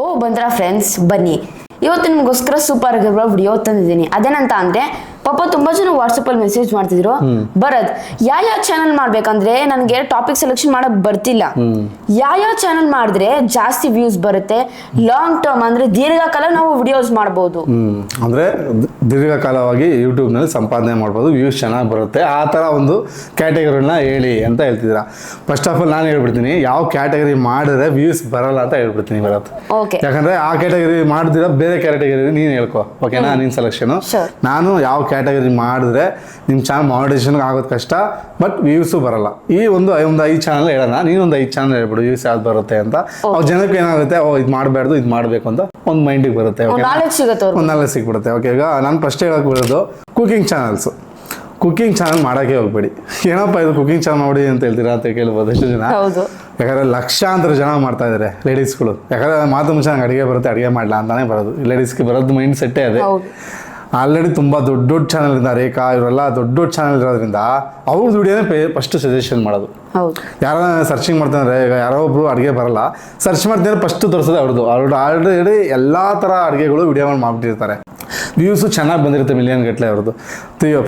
ಓ ಬಂದ್ರ ಫ್ರೆಂಡ್ಸ್ ಬನ್ನಿ. ಇವತ್ತು ನಿಮಗೋಸ್ಕರ ಸೂಪರ್ ಆಗಿರುವ ವಿಡಿಯೋ ತಂದಿದ್ದೀನಿ. ಅದೇನಂತ ಅಂದ್ರೆ ಪಾಪ ತುಂಬಾ ಜನ ವಾಟ್ಸಪ್ ಅಲ್ಲಿ ಮೆಸೇಜ್ ಮಾಡ್ತಿದ್ರು. ಬರದ್ ಯಾವ ಯಾವ ಚಾನಲ್ ಮಾಡ್ಬೇಕಂದ್ರೆ ನನಗೆ ಟಾಪಿಕ್ ಸೆಲೆಕ್ಷನ್ ಮಾಡಕ್ ಬರ್ತಿಲ್ಲ. ಯಾವ ಯಾವ ಚಾನಲ್ ಮಾಡಿದ್ರೆ ಜಾಸ್ತಿ ವ್ಯೂಸ್ ಬರುತ್ತೆ? ಲಾಂಗ್ ಟರ್ಮ್ ಅಂದ್ರೆ ದೀರ್ಘಕಾಲ ನಾವು ವಿಡಿಯೋಸ್ ಮಾಡಬಹುದು ಅಂದ್ರೆ ದೀರ್ಘಕಾಲವಾಗಿ ಯೂಟ್ಯೂಬ್ನಲ್ಲಿ ಸಂಪಾದನೆ ಮಾಡ್ಬೋದು ವ್ಯೂಸ್ ಚೆನ್ನಾಗಿ ಬರುತ್ತೆ. ಆ ತರ ಒಂದು ಕ್ಯಾಟಗರಿನ ಹೇಳಿ ಅಂತ ಹೇಳ್ತಿದ್ದೀರಾ. ಫಸ್ಟ್ ಆಫ್ ಆಲ್ ನಾನು ಹೇಳ್ಬಿಡ್ತೀನಿ ಯಾವ ಕ್ಯಾಟಗರಿ ಮಾಡಿದ್ರೆ ವ್ಯೂಸ್ ಬರಲ್ಲ ಅಂತ ಹೇಳ್ಬಿಡ್ತೀನಿ ಭರತ್. ಓಕೆ ಯಾಕಂದ್ರೆ ಆ ಕ್ಯಾಟಗರಿ ಮಾಡಿದಿರ ಬೇರೆ ಕ್ಯಾಟಗರಿ ನೀನು ಹೇಳ್ಕೊ. ಓಕೆನಾ ನಿನ್ ಸೆಲೆಕ್ಷನ್ ನಾನು ಯಾವ ಕ್ಯಾಟಗರಿ ಮಾಡಿದ್ರೆ ನಿಮ್ಮ ಚಾನಲ್ ಮಾಡೇಷನ್ ಆಗೋದು ಕಷ್ಟ ಬಟ್ ವ್ಯೂಸು ಬರಲ್ಲ. ಈ ಒಂದು ಒಂದು ಐದು ಚಾನಲ್ ಹೇಳೋಣ. ನೀನು ಒಂದು ಐದು ಚಾನಲ್ ಹೇಳ್ಬಿಡು ವ್ಯೂಸ್ ಯಾವ್ದು ಬರುತ್ತೆ ಅಂತ. ಅವ್ರ ಜನಕ್ಕೆ ಏನಾಗುತ್ತೆ? ಓ ಇದು ಮಾಡಬಾರ್ದು ಇದು ಮಾಡಬೇಕು ಅಂತ ಒಂದು ಮೈಂಡಿಗೆ ಬರುತ್ತೆ ಒಂದು ನಾಳೆ ಸಿಕ್ಬಿಡುತ್ತೆ ಓಕೆ ಈಗ ನಾನು ಫಸ್ಟ್ ಹೇಳೋಕೆ ಬಿಡೋದು ಕುಕಿಂಗ್ ಚಾನಲ್ಸು ಕುಕಿಂಗ್ ಚಾನಲ್ ಮಾಡೋಕೆ ಹೋಗ್ಬೇಡಿ. ಏನಪ್ಪ ಇದು ಕುಕಿಂಗ್ ಚಾನಲ್ ಮಾಡಿ ಅಂತ ಹೇಳ್ತೀರಾ ಅಂತ ಕೇಳ್ಬೋದು ಎಷ್ಟು ಜನ? ಯಾಕಂದ್ರೆ ಲಕ್ಷಾಂತರ ಜನ ಮಾಡ್ತಾ ಇದ್ದಾರೆ ಲೇಡೀಸ್ಗಳು ಯಾಕಂದ್ರೆ ಮಾತು ಮುಂಚೆ ನಂಗೆ ಅಡುಗೆ ಬರುತ್ತೆ ಅಡುಗೆ ಮಾಡಲ್ಲ ಅಂತಾನೆ ಬರೋದು. ಲೇಡೀಸ್ಗೆ ಬರೋದು ಮೈಂಡ್ ಸೆಟ್ಟೇ ಅದೇ. ಆಲ್ರೆಡಿ ತುಂಬ ದೊಡ್ಡ ದೊಡ್ಡ ಚಾನಲ್ ಇಂದ ರೇಖಾ ಇವರೆಲ್ಲ ದೊಡ್ಡ ದೊಡ್ಡ ಚಾನಲ್ ಇರೋದ್ರಿಂದ ಅವ್ರ ವಿಡಿಯೋನೇ ಪೇ ಫಸ್ಟ್ ಸಜೆಷನ್ ಮಾಡೋದು. ಯಾರ ಸರ್ಚಿಂಗ್ ಮಾಡ್ತಾರೆ ಈಗ ಯಾರೋ ಒಬ್ರು ಅಡುಗೆ ಬರಲ್ಲ ಸರ್ಚ್ ಮಾಡ್ತಿದ್ರೆ ಫಸ್ಟ್ ತೋರಿಸೋದು ಅವ್ರದ್ದು ಅವ್ರದ್ದು ಆಲ್ರೆಡಿ ಎಲ್ಲ ಥರ ಅಡುಗೆಗಳು ವಿಡಿಯೋ ಮಾಡ್ಬಿಟ್ಟಿರ್ತಾರೆ. ವ್ಯೂಸು ಚೆನ್ನಾಗಿ ಬಂದಿರುತ್ತೆ ಮಿಲಿಯನ್ ಗಟ್ಟಲೆ ಅವ್ರದ್ದು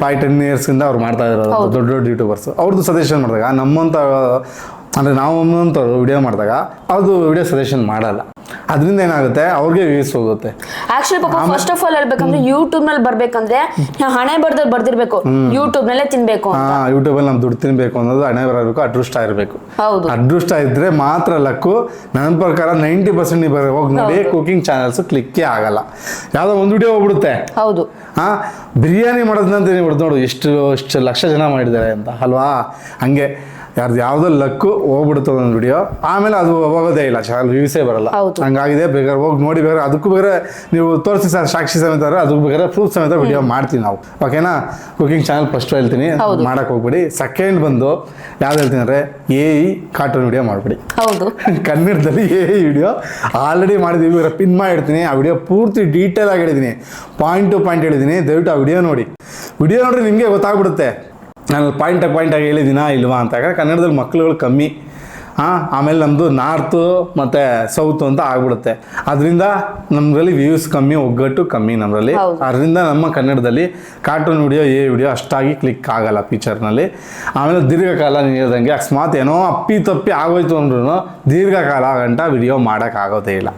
ಫೈವ್ ಟೆನ್ ಇಯರ್ಸಿಂದ ಅವ್ರು ಮಾಡ್ತಾ ಇರೋದು ದೊಡ್ಡ ದೊಡ್ಡ ಯೂಟ್ಯೂಬರ್ಸ್ ಅವ್ರದ್ದು ಸಜೆಷನ್ ಮಾಡಿದಾಗ ನಮ್ಮಂಥ ಅಂದರೆ ನಾವು ವಿಡಿಯೋ ಮಾಡಿದಾಗ ಅವ್ರದ್ದು ವಿಡಿಯೋ ಸಜೆಷನ್ ಮಾಡಲ್ಲ. ಅದರಿಂದ ಏನಾಗುತ್ತೆ? ಅವ್ರಿಗೆ ವ್ಯೂಸ್ ಹೋಗುತ್ತೆ. ಆಕ್ಚುಲಿ ಪಾಪ ಫಸ್ಟ್ ಆಫ್ ಆಲ್ ಹೇಳ್ಬೇಕಂದ್ರೆ ಯೂಟ್ಯೂಬ್ನಲ್ಲಿ ಬರ್ಬೇಕಂದ್ರೆ ಹಣೆ ಬರ್ದಲ್ಲಿ ಬರ್ದಿರ್ಬೇಕು. ಯೂಟ್ಯೂಬ್ ನಲ್ಲೇ ತಿನ್ಬೇಕು ಹಾಂ ಯೂಟ್ಯೂಬಲ್ಲಿ ನಾವು ದುಡ್ಡು ತಿನ್ಬೇಕು ಅನ್ನೋದು ಹಣೆ ಬರಬೇಕು ಅದೃಷ್ಟ ಇರಬೇಕು. ಹೌದು. ಅದೃಷ್ಟ ಇದ್ರೆ ಮಾತ್ರ ಲಕ್ಕು. ನನ್ನ ಪ್ರಕಾರ ನೈಂಟಿ ಪರ್ಸೆಂಟ್ ನೀವು ಹೋಗಿ ನೋಡಿ ಕುಕಿಂಗ್ ಚಾನಲ್ಸ್ ಕ್ಲಿಕ್ಕೇ ಆಗಲ್ಲ. ಯಾವುದೋ ಒಂದು ವಿಡಿಯೋ ಹೋಗ್ಬಿಡುತ್ತೆ. ಹೌದು. ಹಾ ಬಿರಿಯಾನಿ ಮಾಡೋದಂತ ನೀವು ನೋಡು ಎಷ್ಟು ಎಷ್ಟು ಲಕ್ಷ ಜನ ಮಾಡಿದ್ದಾರೆ ಅಂತ ಅಲ್ವಾ? ಹಂಗೆ. ಯಾರ್ದು ಯಾವುದೋ ಲಕ್ಕು ಹೋಗ್ಬಿಡುತ್ತೆ ಒಂದು ವಿಡಿಯೋ ಆಮೇಲೆ ಅದು ಹೋಗೋದೇ ಇಲ್ಲ ಚಾನಲ್ ವ್ಯೂಸೇ ಬರಲ್ಲ. ಹಂಗಾಗಿದೆ ಬೇಕಾದ್ರೆ ಹೋಗಿ ನೋಡಿ ಬೇಕಾದ್ರೆ ಅದಕ್ಕೂ ಬೇರೆ ನೀವು ತೋರಿಸಿ ಸರ್ ಸಾಕ್ಷಿ ಸಮೇತ ಅದಕ್ಕೂ ಬೇರೆ ಬೇಕಾದ್ರೆ ಪ್ರೂಫ್ ಸಮೇತ ವಿಡಿಯೋ ಮಾಡ್ತೀವಿ ನಾವು. ಓಕೆನಾ ಕುಕಿಂಗ್ ಚಾನಲ್ ಫಸ್ಟ್ ಹೇಳ್ತೀನಿ. ಮಾಡಕ್ಕೆ ಹೋಗ್ಬಿಡಿ. ಸೆಕೆಂಡ್ ಬಂದು ಯಾವ್ದು ಹೇಳ್ತೀನಿ ಅಂದರೆ ಎ ಇ ಕಾರ್ಟೂನ್ ವಿಡಿಯೋ ಮಾಡಿಬಿಡಿ. ಹೌದು. ಕನ್ನಡದಲ್ಲಿ ಇ ವಿಡಿಯೋ ಆಲ್ರೆಡಿ ಮಾಡಿದ್ದೀವಿ ಇವರ ಪಿನ್ ಮಾಡಿರ್ತೀನಿ ಆ ವಿಡಿಯೋ ಪೂರ್ತಿ ಡೀಟೇಲ್ ಆಗಿ ಹೇಳಿದ್ದೀನಿ ಪಾಯಿಂಟ್ ಟು ಪಾಯಿಂಟ್ ಹೇಳಿದ್ದೀನಿ ದಯವಿಟ್ಟು ಆ ವಿಡಿಯೋ ನೋಡಿ. ವಿಡಿಯೋ ನೋಡ್ರಿ ನಿಮಗೆ ಗೊತ್ತಾಗ್ಬಿಡುತ್ತೆ. ನಾನು ಪಾಯಿಂಟ್ ಪಾಯಿಂಟ್ ಆಗಿ ಹೇಳಿದ್ದೀನಾ ಇಲ್ವಾ ಅಂತ ಯಾಕಂದ್ರೆ ಕನ್ನಡದಲ್ಲಿ ಮಕ್ಕಳುಗಳು ಕಮ್ಮಿ. ಹಾಂ ಆಮೇಲೆ ನಮ್ಮದು ನಾರ್ತು ಮತ್ತು ಸೌತ್ ಅಂತ ಆಗ್ಬಿಡುತ್ತೆ. ಅದರಿಂದ ನಮ್ಮದ್ರಲ್ಲಿ ವ್ಯೂಸ್ ಕಮ್ಮಿ ಒಗ್ಗಟ್ಟು ಕಮ್ಮಿ ನಮ್ಮಲ್ಲಿ ಅದರಿಂದ ನಮ್ಮ ಕನ್ನಡದಲ್ಲಿ ಕಾರ್ಟೂನ್ ವಿಡಿಯೋ ಎ ವಿಡಿಯೋ ಅಷ್ಟಾಗಿ ಕ್ಲಿಕ್ ಆಗಲ್ಲ ಫೀಚರ್ನಲ್ಲಿ ಆಮೇಲೆ ದೀರ್ಘಕಾಲ ನೀಡಿದಂಗೆ ಅಕಸ್ಮಾತ್ ಏನೋ ಅಪ್ಪಿ ತಪ್ಪಿ ಆಗೋಯ್ತು ಅಂದ್ರೂ ದೀರ್ಘಕಾಲ ಗಂಟ ವಿಡಿಯೋ ಮಾಡೋಕ್ಕಾಗೋದೇ ಇಲ್ಲ.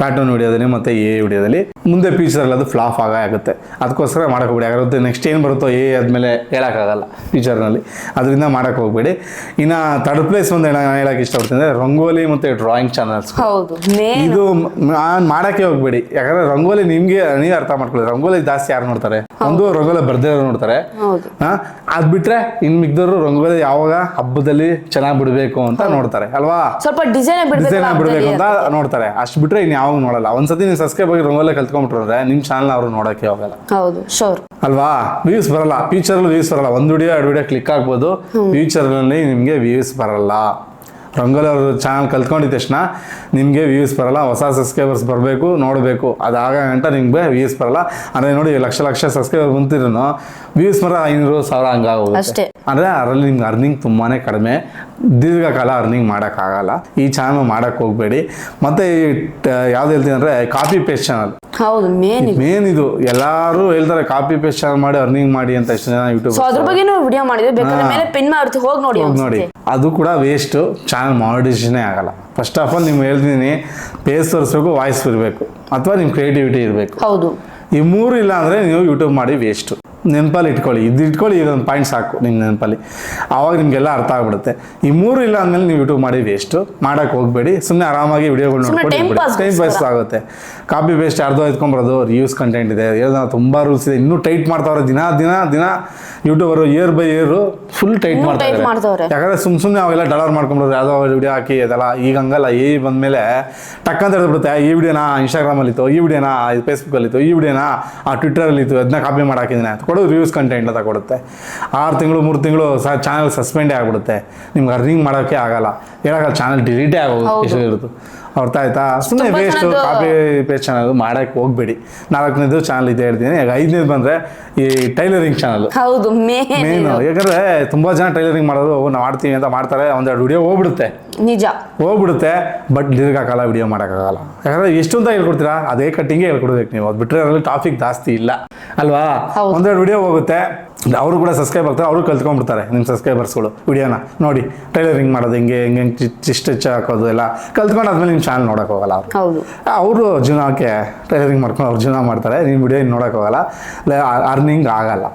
ಕಾರ್ಟೂನ್ ವಿಡಿಯೋದಲ್ಲಿ ಮತ್ತು ಎ ವಿಡಿಯೋದಲ್ಲಿ ಮುಂದೆ ಫ್ಯೂಚರಲ್ಲಿ ಅದು ಫ್ಲಾಪ್ ಆಗ ಆಗುತ್ತೆ. ಅದಕ್ಕೋಸ್ಕರ ಮಾಡೋಕೆ ಹೋಗ್ಬೇಡಿ. ಯಾಕಂದ್ರೆ ನೆಕ್ಸ್ಟ್ ಏನು ಬರುತ್ತೋ ಎ ಆದಮೇಲೆ ಹೇಳೋಕ್ಕಾಗಲ್ಲ ಫ್ಯೂಚರ್ನಲ್ಲಿ ಅದರಿಂದ ಮಾಡೋಕೆ ಹೋಗ್ಬೇಡಿ. ಇನ್ನು ತರ್ಡ್ ಪ್ಲೇಸ್ ಒಂದು ನಾನು ಹೇಳೋಕೆ ಇಷ್ಟಪಡ್ತೀನಿ ಅಂದರೆ ರಂಗೋಲಿ ಮತ್ತು ಡ್ರಾಯಿಂಗ್ ಚಾನಲ್ಸ್ ಇದು ನಾನು ಮಾಡಕ್ಕೆ ಹೋಗ್ಬೇಡಿ. ಯಾಕಂದ್ರೆ ರಂಗೋಲಿ ನಿಮಗೆ ನೀವು ಅರ್ಥ ಮಾಡ್ಕೊಳ್ಳಿ. ರಂಗೋಲಿ ಜಾಸ್ತಿ ಯಾರು ನೋಡ್ತಾರೆ? ಒಂದು ರಂಗೋಲಿ ಬರ್ದೇ ನೋಡ್ತಾರೆ. ಅದ್ ಬಿಟ್ರೆ ಇನ್ ಮಿಗ್ದವ್ರು ರಂಗೋಲಿ ಯಾವಾಗ ಹಬ್ಬದಲ್ಲಿ ಚೆನ್ನಾಗಿ ಬಿಡಬೇಕು ಅಂತ ನೋಡ್ತಾರೆ ಅಲ್ವಾ? ಸ್ವಲ್ಪ ಡಿಸೈನ್ ಡಿಸೈನ್ ಬಿಡ್ಬೇಕು ಅಂತ ನೋಡ್ತಾರೆ. ಅಷ್ಟು ಬಿಟ್ರೆ ಇನ್ ಯಾವಾಗ ನೋಡಲ್ಲ. ಒಂದ್ಸತಿ ನೀವು ಸಬ್ಸ್ಕ್ರೈಬ್ ಆಗಿ ರಂಗೋಲಿ ಕಲ್ತ್ಕೊಂಡ್ಬಿಟ್ರೆ ನಿಮ್ ಚಾನಲ್ ಅವ್ರು ನೋಡಕ್ಕೆ ಹೋಗಲ್ಲ ಹೌದು ಶೋರ್ ಅಲ್ವಾ? ವ್ಯೂಸ್ ಬರಲ್ಲ. ಫ್ಯೂಚರ್ ವ್ಯೂಸ್ ಬರಲ್ಲ. ಒಂದ್ ವಿಡಿಯೋ ಎರಡು ವಿಡಿಯೋ ಕ್ಲಿಕ್ ಆಗ್ಬೋದು. ಫ್ಯೂಚರ್ನಲ್ಲಿ ನಿಮ್ಗೆ ವ್ಯೂಸ್ ಬರಲ್ಲ. ರಂಗೋಲಿ ಅವ್ರ ಚಾನಲ್ ಕಲ್ತ್ಕೊಂಡಿದ್ದ ತಕ್ಷಣ ನಿಮಗೆ ವ್ಯೂಸ್ ಬರಲ್ಲ, ಹೊಸ ಸಬ್ಸ್ಕ್ರೈಬರ್ಸ್ ಬರಬೇಕು, ನೋಡಬೇಕು. ಅದಾಗ ಗಂಟ ನಿಮಗೆ ವ್ಯೂಸ್ ಬರಲ್ಲ. ಅಂದರೆ ನೋಡಿ, ಲಕ್ಷ ಲಕ್ಷ ಸಬ್ಸ್ಕ್ರೈಬರ್ ಬಂತಿದ್ರು. ವ್ಯೂಸ್ ಬರ ಐನೂರು, ಸಾವಿರ ಹಂಗಾಗುತ್ತೆ ಅಷ್ಟೇ. ಅಂದರೆ ಅದರಲ್ಲಿ ನಿಮ್ಗೆ ಅರ್ನಿಂಗ್ ತುಂಬಾ ಕಡಿಮೆ. ದೀರ್ಘಕಾಲ ಅರ್ನಿಂಗ್ ಮಾಡೋಕ್ಕಾಗಲ್ಲ. ಈ ಚಾನಲ್ ಮಾಡೋಕ್ಕೆ ಹೋಗಬೇಡಿ. ಮತ್ತು ಈ ಯಾವ್ದು ಹೇಳ್ತೀನಿ ಅಂದರೆ ಕಾಪಿ ಪೇಸ್ಟ್ ಚಾನಲ್ ಹೌದು ಮೇನ್ ಮೇನ್ ಇದು. ಎಲ್ಲರೂ ಹೇಳ್ತಾರೆ ಕಾಪಿ ಪೇಸ್ಟ್ ಚಾನಲ್ ಮಾಡಿ ಅರ್ನಿಂಗ್ ಮಾಡಿ ಅಂತ ಎಷ್ಟು ಜನ ಯೂಟ್ಯೂಬ್ ಸೊ ಅದ್ರ ಬಗ್ಗೆನೂ ವಿಡಿಯೋ ಮಾಡಿದ್ವಿ ಬೇಕಾದ್ರೆ ಮೇಲೆ ಪಿನ್ ಮಾಡ್ತೀವಿ ಹೋಗಿ ನೋಡಿ ಹೋಗಿ ನೋಡಿ. ಅದು ಕೂಡ ವೇಸ್ಟ್ ಚಾನಲ್ ಮಾಡಿಸೇ ಆಗಲ್ಲ. ಫಸ್ಟ್ ಆಫ್ ಆಲ್ ನಿಮ್ಗೆ ಹೇಳ್ತೀನಿ ಪೇಸ್ ತೋರಿಸ್ಬೇಕು ವಾಯ್ಸ್ ಇರಬೇಕು. ಅಥವಾ ನಿಮ್ಮ ಕ್ರಿಯೇಟಿವಿಟಿ ಇರಬೇಕು. ಹೌದು. ಈ ಮೂರು ಇಲ್ಲ ಅಂದರೆ ನೀವು ಯೂಟ್ಯೂಬ್ ಮಾಡಿ ವೇಸ್ಟು ನೆನಪಲ್ಲಿ ಇಟ್ಕೊಳ್ಳಿ. ಇದು ಇಟ್ಕೊಳ್ಳಿ ಇದೊಂದು ಪಾಯಿಂಟ್ ಸಾಕು ನಿಮ್ಮ ನೆನಪಲ್ಲಿ. ಆವಾಗ ನಿಮಗೆಲ್ಲ ಅರ್ಥ ಆಗ್ಬಿಡುತ್ತೆ. ಈ ಮೂರು ಇಲ್ಲ ಅಂದಮೇಲೆ ನೀವು ಯೂಟ್ಯೂಬ್ ಮಾಡಿ ವೇಸ್ಟು ಮಾಡೋಕ್ಕೆ ಹೋಗಬೇಡಿ. ಸುಮ್ಮನೆ ಆರಾಮಾಗಿ ವಿಡಿಯೋಗಳು ನೋಡ್ಕೊಂಡು ಟೈಮ್ ವೇಸ್ಟ್ ಆಗುತ್ತೆ. ಕಾಪಿ ಬೇಸ್ಟ್ ಯಾರ್ದೋ ಎತ್ಕೊಂಬರೋದು ರಿಯೂಸ್ ಕಂಟೆಂಟ್ ಇದೆ. ಏನೋ ತುಂಬ ರೂಲ್ಸ್ ಇದೆ. ಇನ್ನೂ ಟೈಟ್ ಮಾಡ್ತಾವ್ರೆ ದಿನ ದಿನ ದಿನ. YouTuber year by year full tight ಮಾಡ್ತಾರೆ. ಯಾಕಂದ್ರೆ ಸುಮ್ ಸುಮ್ಮನೆ ಅವೆಲ್ಲ ಡಾಲರ್ ಮಾಡ್ಕೊಂಡ್ರು ಯಾವುದೋ ವಿಡಿಯೋ ಹಾಕಿ ಅದೆಲ್ಲ ಈಗ ಹಂಗಲ್ಲ ಏ ಬಂದಮೇಲೆ ಟಕ್ ಅಂತ ಹೇಳ್ಬಿಡುತ್ತೆ ಈ ವಿಡಿಯೋನಾ ಇನ್ಸ್ಟಾಗ್ರಾಮಲ್ಲಿ ಇತ್ತು ಈ ವಿಡಿಯೋನಾ ಫೇಸ್ಬುಕ್ಕಲ್ಲಿ ಇತ್ತು ಈ ವಿಡಿಯೋನಾ ಆ ಟ್ವಿಟರ್ ಇತ್ತು ಅದನ್ನ ಕಾಪಿ ಮಾಡಿ ಹಾಕಿದ್ದೀನಿ ಅಂತ ಕೊಡು ರಿವ್ಯೂಸ್ ಕಂಟೆಂಟ್ ಅಂತ ಕೊಡುತ್ತೆ. ಆರು ತಿಂಗಳು ಮೂರು ತಿಂಗಳು ಸಹ ಚಾನಲ್ ಸಸ್ಪೆಂಡೇ ಆಗಿಬಿಡುತ್ತೆ. ನಿಮ್ಗೆ ಅರ್ನಿಂಗ್ ಮಾಡೋಕೆ ಆಗಲ್ಲ. ಹೇಳೋಕೆ ಚಾನಲ್ ಡಿಲೀಟೇ ಆಗೋದು. ಇರುತ್ತೆ ಅರ್ಥ ಆಯ್ತಾ ಸುಮ್ಮನೆ ವೇಸ್ಟ್ ಕಾಪಿ ಪೇಸ್ಟ್ ಚಾನಲ್ ಮಾಡಕ್ಕೆ ಹೋಗ್ಬೇಡಿ. ನಾಲ್ಕನೇದು ಚಾನಲ್ ಇದೆ ಹೇಳ್ತೀನಿ. ಈಗ ಐದನೇದು ಬಂದ್ರೆ ಈ ಟೈಲರಿಂಗ್ ಚಾನಲ್ ಹೌದು ಮೇನ್ ಮೇನು ಯಾಕಂದ್ರೆ ತುಂಬಾ ಜನ ಟೈಲರಿಂಗ್ ಮಾಡೋದು ನಾವು ಮಾಡ್ತೀವಿ ಅಂತ ಮಾಡ್ತಾರೆ. ಒಂದೆರಡು ವಿಡಿಯೋ ಹೋಗ್ಬಿಡುತ್ತೆ. ನಿಜ. ಹೋಗ್ಬಿಡುತ್ತೆ ಬಟ್ ದೀರ್ಘಕಾಲ ವಿಡಿಯೋ ಮಾಡೋಕ್ಕಾಗಲ್ಲ. ಯಾಕಂದ್ರೆ ಎಷ್ಟು ಅಂತ ಹೇಳ್ಕೊಡ್ತೀರಾ? ಅದೇ ಕಟ್ಟಿಂಗೇ ಹೇಳ್ಕೊಡ್ಬೇಕು ನೀವು. ಅದು ಬಿಟ್ಟರೆ ಅದರಲ್ಲಿ ಟಾಪಿಕ್ ಜಾಸ್ತಿ ಇಲ್ಲ. ಅಲ್ವಾ? ಒಂದೆರಡು ವಿಡಿಯೋ ಹೋಗುತ್ತೆ. ಅವರು ಕೂಡ ಸಬ್ಸ್ಕ್ರೈಬ್ ಆಗ್ತಾರೆ ಅವರು ಕಲ್ತ್ಕೊಂಡ್ಬಿಡ್ತಾರೆ ನಿಮ್ಮ ಸಬ್ಸ್ಕ್ರೈಬರ್ಸ್ಗಳು ವಿಡಿಯೋನ ನೋಡಿ ಟೈಲರಿಂಗ್ ಮಾಡೋದು ಹೆಂಗೆ ಹೆಂಗೆ ಹೆಂಗೆ ಸ್ಟಿಚ್ ಹಾಕೋದು ಎಲ್ಲ. ಕಲ್ತ್ಕೊಂಡಾದ್ಮೇಲೆ ನಿಮ್ಮ ಚಾನಲ್ ನೋಡಕ್ ಹೋಗಲ್ಲ ಅವ್ರು. ಹೌದು. ಅವರು ಜೀವನಕ್ಕೆ ಟೈಲರಿಂಗ್ ಮಾಡ್ಕೊಂಡು ಅವ್ರು ಜೀವನ ಮಾಡ್ತಾರೆ ನಿಮ್ಮ ವಿಡಿಯೋ ಇನ್ನು ನೋಡಕ್ ಹೋಗಲ್ಲ. ಅರ್ನಿಂಗ್ ಆಗಲ್ಲ.